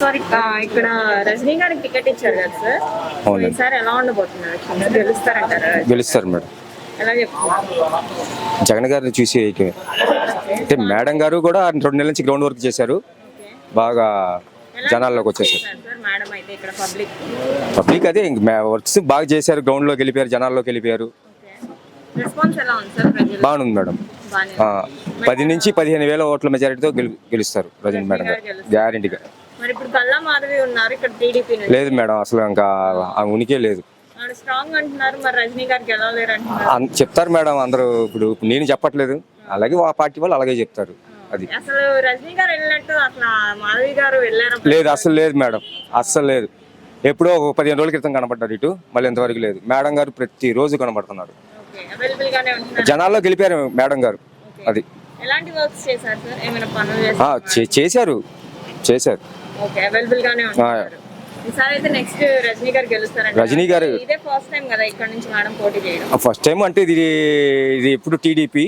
Sorry ఇక్కడ రజనీ గారికి ticket ఇచ్చారు కదా సార్. అవునండి. ఈసారి ఎలా ఉండబోతున్నారు elections? గెలుస్తారంటారా గెలుస్తారు మేడం. ఎలా చెప్తున్నారు జగన్ గారిని చూసి ఏకమే. అంటే మేడం గారు కూడా రెండు నెలల నుంచి గ్రౌండ్ వర్క్ చేశారు. బాగా జనాల్లోకి వచ్చేసారు. సార్ మేడం అయితే ఇక్కడ పబ్లిక్? పబ్లిక్ అదే ఇంక వర్క్స్ బాగా చేశారు గ్రౌండ్లోకి వెళ్ళిపోయారు జనాల్లోకి వెళ్ళిపోయారు. ఓకే. రెస్పాన్స్ ఎలా ఉంది సార్ ప్రజలు బాగుంది మేడం. బాగానే ఆ, పది నుంచి పదిహేను వేల ఓట్ల మెజారిటీతో గెలు గెలుస్తారు రజనీ మేడం గారు. గ్యారంటీగా మరి ఇప్పుడు మాధవి ఉన్నారు ఇక్కడ టీడీపీ లేదు మేడం అసలు ఇంకా ఉనికే లేదు. స్ట్రాంగ్ అంటున్నారు మరి రజనీ గారు గెలవలేరు అంటున్నారు. చెప్తారు మేడం అందరూ ఇప్పుడు నేను చెప్పట్లేదు. అలాగే ఆ పార్టీ వాళ్ళు అలాగే చెప్తారు. అది. అసలు రజనీ గారు వెళ్ళినట్టు అసలు మాధవి గారు వెళ్ళారు? లేదు అసలు లేదు మేడం. అస్సలు లేదు. ఎప్పుడో ఒక పదిహేను రోజుల క్రితం కనబడ్డారు ఇటు మళ్ళీ ఇంతవరకు లేదు. మేడం గారు కనబడుతున్నారు. అవైలబుల్ గానే ఉంటున్నారు. జనాల్లో గెలిపారు మేడం గారు. అది. చేశారు. చేశారు. ఓకే అవైలబుల్ గానే నెక్స్ట్ రజనీ గారు ఫస్ట్ టైం అంటే ఇది ఇది ఇప్పుడు టీడీపీ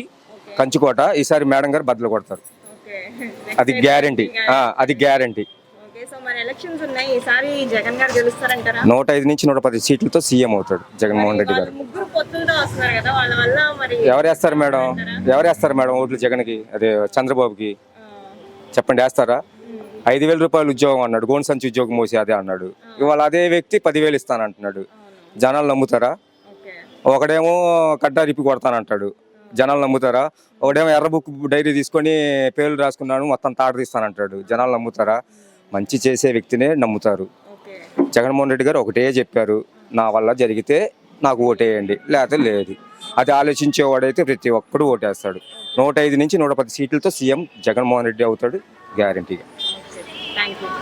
కంచుకోట ఈసారి మేడం గారు బద్దలు కొడతారు. అది గ్యారంటీ అది గ్యారంటీ నూట ఐదు నుంచి నూట పది సీట్లతో సీఎం అవుతాడు జగన్మోహన్ రెడ్డి గారు. వాళ్ళు ముగ్గురు పొత్తులతో వస్తున్నారు కదా వాళ్ళ వల్ల మరి ఎవరు వేస్తారు మేడం? ఎవరు వేస్తారు మేడం ఓట్లు జగన్కి అదే చంద్రబాబుకి? చెప్పండి వేస్తారా? ఐదు వేల రూపాయలు ఉద్యోగం అన్నాడు గోన్ సంచి ఉద్యోగం మోసి అదే అన్నాడు. ఇవాళ అదే వ్యక్తి పదివేలు ఇస్తానంటున్నాడు. అవును జనాలు నమ్ముతారా? ఒకడేమో కట్టా రిప్పి కొడతానంటాడు. జనాలు నమ్ముతారా? ఒకడేమో ఎర్ర బుక్ డైరీ తీసుకొని పేర్లు రాసుకున్నాను మొత్తం తాడు తీస్తానంటాడు. జనాలు నమ్ముతారా? మంచి చేసే వ్యక్తినే నమ్ముతారు. జగన్మోహన్ రెడ్డి గారు ఒకటే చెప్పారు నా వల్ల జరిగితే నాకు ఓటేయండి. లేకపోతే లేదు. అది ఆలోచించేవాడైతే ప్రతి ఒక్కడు ఓటేస్తాడు. నూట ఐదు నుంచి నూట పది సీట్లతో సీఎం జగన్మోహన్ రెడ్డి అవుతాడు. guarantee. Thank you.